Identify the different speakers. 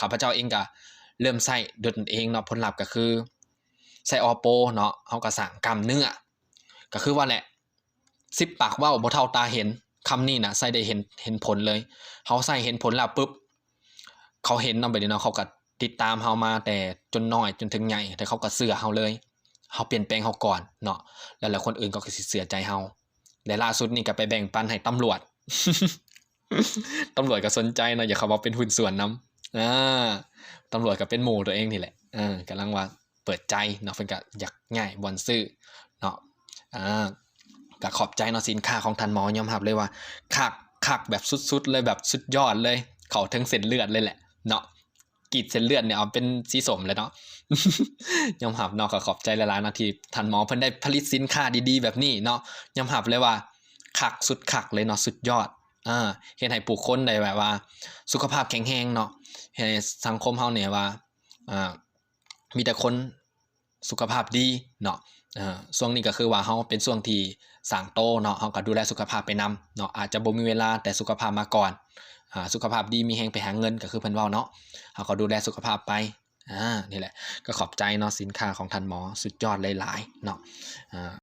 Speaker 1: ข้าพเจ้าเองก็เริ่มใช้ด้วยตนเองเนาะผลลัพธ์ก็คือใช้ Oppo เนาะเฮาก็สร้างกล้ามเนื้อก็คือว่าแหละ10ปากว้าบ่เท่าตาเห็นคำนี้นะใช้ได้เห็นเห็นผลเลยเฮาใช้เห็นผลแล้วปุ๊บเขาเห็นเนาะบัดนี้เนาะเขาก็ติดตามเฮามาแต่จนน้อยจนถึงใหญ่แต่เขาก็เชื่อเฮาเลยเฮาเปลี่ยนแปลงเฮาก่อนเนาะแล้วแล้วคนอื่นก็สิเชื่อใจเฮาและล่าสุดนี่ก็ไปแบ่งปันให้ตำรวจตำรวจก็สนใจเนาะอย่าเขาว่าเป็นหุ้นส่วนนํ อ่าตำรวจก็เป็นหมู่ตัวเองนี่แหละเออกำลังว่าเปิดใจเนาะเพิ่นก็อยากง่ายบ่อนซื้อเนาะอ่าก็ขอบใจเนาะสินค้าของท่านหมอยอมรับเลยว่าคักคักแบบสุดๆเลยแบบสุดยอดเลย เขาถึงเส้นเลือดเลยแหละเนาะกีดเส้นเลือดเนี่ยเอาเป็นสีสมเลยเนาะยอมรับเนาะก็ขอบใจหลายๆนาทีท่านหมอเพิ่นได้ผลิตสินค้าดีๆ แบบนี้เนาะยอมรับเลยว่าคักสุดคักเลยเนาะสุดยอดอ่าเฮ็ดให้ผู้คนได้แบบว่า สุขภาพแข็งแรงเนาะ เฮ็ดให้สังคมเฮาเนี่ยว่าอ่ามีแต่คนสุขภาพดีเนาะอ่าช่วงนี้ก็คือว่าเฮาเป็นช่วงที่สางโตเนาะเฮาก็ดูแลสุขภาพไปนำเนาะอาจจะบ่มีเวลาแต่สุขภาพมาก่อนอ่าสุขภาพดีมีแฮงไปหาเงินก็คือเพิ่นเว้าเนาะเฮาก็ดูแลสุขภาพไปอ่านี่แหละก็ขอบใจเนาะสินค้าของท่านหมอสุดยอดหลายๆเนาะอ่า